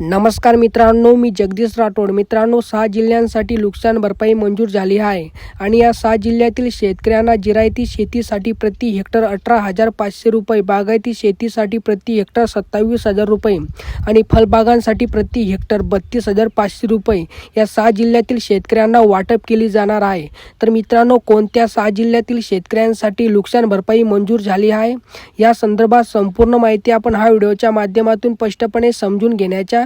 नमस्कार मित्रांनो मी जगदीश राठोड. मित्रांनो सहा जिल्ह्यांसाठी नुकसान भरपाई मंजूर झाली आहे आणि या सहा जिल्ह्यातील शेतकऱ्यांना जिरायती शेतीसाठी प्रति हेक्टर अठरा हजार पाचशे रुपये बागायती शेतीसाठी प्रति हेक्टर सत्तावीस हजार रुपये आणि फळबागांसाठी प्रति हेक्टर बत्तीस हजार पाचशे रुपये या सहा जिल्ह्यातील शेतकऱ्यांना वाटप केली जाणार आहे. तर मित्रांनो कोणत्या सहा जिल्ह्यातील शेतकऱ्यांसाठी नुकसान भरपाई मंजूर झाली आहे? या संदर्भात संपूर्ण माहिती आपण हा व्हिडिओच्या माध्यमातून स्पष्टपणे समजून घेण्याच्या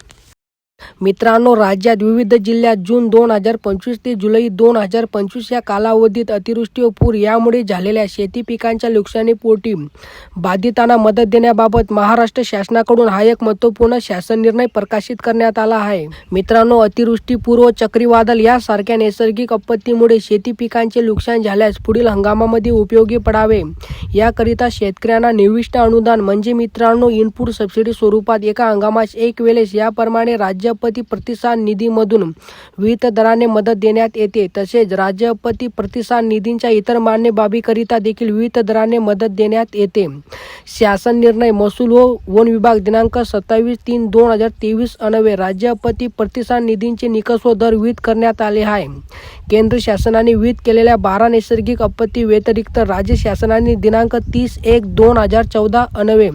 मित्रांनो राज्यात विविध जिल्ह्यात जून दोन हजार पंचवीस ते जुलै दोन हजार पंचवीस या कालावधीत अतिवृष्टी व पूर यामुळे झालेल्या शेती पिकांच्या नुकसानीपोटी बाधितांना मदत देण्याबाबत महाराष्ट्र शासनाकडून हा एक महत्त्वपूर्ण शासन निर्णय प्रकाशित करण्यात आला आहे. मित्रांनो अतिवृष्टी पूर्व चक्रीवादळ यासारख्या नैसर्गिक आपत्तीमुळे शेती पिकांचे नुकसान झाल्यास पुढील हंगामामध्ये उपयोगी पडावे. याकरिता शेतकऱ्यांना निविष्ट अनुदान म्हणजे मित्रांनो इनपुट सबसिडी स्वरूपात एका हंगामास एक वेळेस याप्रमाणे राज्यपती प्रतिसाद निधीमधून विविध दराने मदत देण्यात येते. तसेच राज्यपती प्रतिसाद निधींच्या इतर मान्य बाबीकरिता देखील विविध दराने मदत देण्यात येते. शासन निर्णय महसूल व वन विभाग दिनांक सत्तावीस तीन दोन हजार तेवीस अनवे राज्यपती प्रतिसाद निधींचे निकष व दर विहित करण्यात आले आहे. केंद्र शासनाने विहित केलेल्या बारा नैसर्गिक आपत्ती व्यतिरिक्त राज्य शासनाने दिनांक तीस एक दोन हजार चौदा अनवे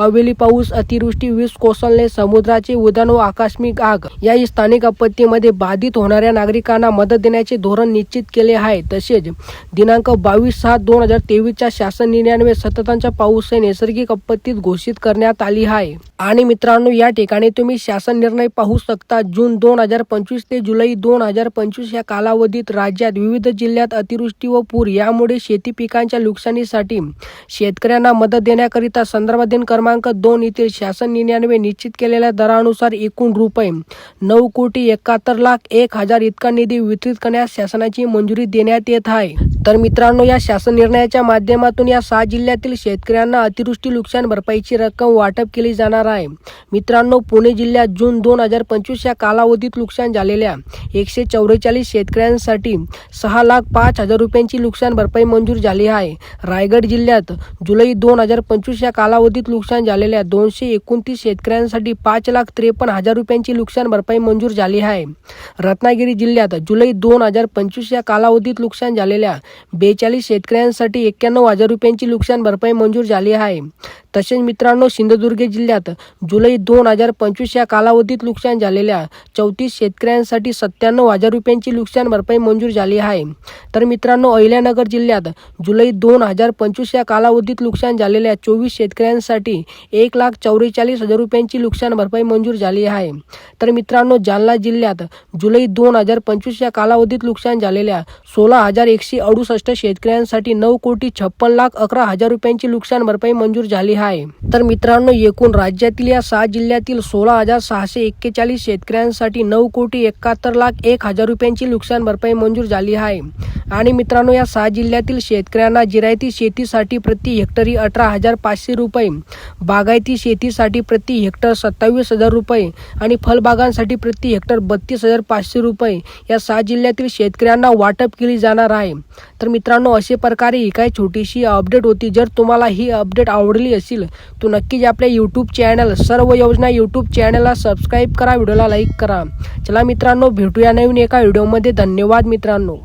अवेली पाऊस अतिवृष्टी वीज कोसळणे समुद्राचे उदान व आकस्मिक आग. या स्थानिक आपत्तीमध्ये बाधित होणाऱ्या नागरिकांना मदत देण्याचे धोरण निश्चित केले आहे. तसेच दिनांक बावीस सात दोन हजार तेवीसच्या शासन निर्णयान्वये सततांच्या पाऊस हे नैसर्गिक आपत्तीत घोषित करण्यात आली आहे. आणि मित्रांनो या ठिकाणी तुम्ही शासन निर्णय पाहू शकता. जून दोन हजार पंचवीस ते जुलै दोन हजार पंचवीस या कालावधीत राज्यात विविध जिल्ह्यात अतिवृष्टी व पूर. यामुळे शेती पिकांच्या नुकसानीसाठी शेतकऱ्यांना मदत देण्याकरिता संदर्भ दिन क्रमांक दोन येथील शासन निर्णयान्वये निश्चित केलेल्या दरानुसार एकूण रुपये. नऊ कोटी एकाहत्तर लाख एक हजार इतका निधी वितरित करण्यास शासनाची मंजुरी देण्यात येत आहे. तर मित्रांनो या शासन निर्णयाच्या माध्यमातून या सहा जिल्ह्यातील शेतकऱ्यांना अतिवृष्टी नुकसान भरपाईची रक्कम वाटप केली जाणार आहे. मित्रांनो पुणे जिल्ह्यात जून दोन हजार पंचवीस या कालावधीत नुकसान झालेल्या एकशे चौवेचाळीस शेतकऱ्यांसाठी सहा लाख पाच हजार रुपयांची नुकसान भरपाई मंजूर झाली आहे. रायगड जिल्ह्यात जुलै दोन हजार पंचवीस या कालावधीत नुकसान झालेल्या दोनशे एकोणतीस शेतकऱ्यांसाठी पाच लाख त्रेपन्न हजार रुपयांची नुकसान भरपाई मंजूर झाली आहे. रत्नागिरी जिल्ह्यात जुलै दोन हजार पंचवीस या कालावधीत नुकसान झालेल्या बेचाळीस शेतकऱ्यांसाठी एक्क्याण्णव हजार रुपयांची नुकसान भरपाई मंजूर झाली आहे. तसेच मित्रांनो सिंधुदुर्ग जिल्ह्यात जुलै दोन हजार पंचवीस या कालावधीत नुकसान झालेल्या चौतीस शेतकऱ्यांसाठी सत्त्याण्णव हजार रुपयांची नुकसान भरपाई मंजूर झाली आहे. तर मित्रांनो अहिल्यानगर जिल्ह्यात जुलै दोन हजार पंचवीस या कालावधीत नुकसान झालेल्या चोवीस शेतकऱ्यांसाठी एक लाख चौवेचाळीस हजार रुपयांची नुकसान भरपाई मंजूर झाली आहे. तर मित्रांनो जालना जिल्ह्यात जुलै दोन हजार पंचवीस या कालावधीत नुकसान झालेल्या सोळा हजार एकशे अडुसष्ट शेतकऱ्यांसाठी नऊ कोटी छप्पन लाख अकरा हजार रुपयांची नुकसान भरपाई मंजूर झाली आहे. तर मित्रांनो एकूण राज्यातील या सहा जिल्ह्यातील सोळा हजार सहाशे एक्केचाळीस शेतकऱ्यांसाठी नऊ कोटी एकाहत्तर लाख एक हजार रुपयांची नुकसान भरपाई मंजूर झाली आहे. आणि मित्रांनो या सहा जिल्ह्यातील शेतकऱ्यांना जिरायती शेतीसाठी प्रति हेक्टरी अठरा हजार पाचशे रुपये बागायती शेतीसाठी प्रति हेक्टर सत्तावीस हजार रुपये आणि फळबागांसाठी प्रति हेक्टर बत्तीस हजार पाचशे रुपये या सहा जिल्ह्यातील शेतकऱ्यांना वाटप केली जाणार आहे. तर मित्रांनो अशा प्रकारे ही काही छोटीशी अपडेट होती. जर तुम्हाला ही अपडेट आवडली असेल तो नक्कीच आपल्या यूट्यूब चॅनल सर्व योजना यूट्यूब चॅनलला सबस्क्राईब करा व्हिडिओला लाईक करा. चला मित्रांनो भेटूया नवीन एका व्हिडिओमध्ये धन्यवाद मित्रांनो.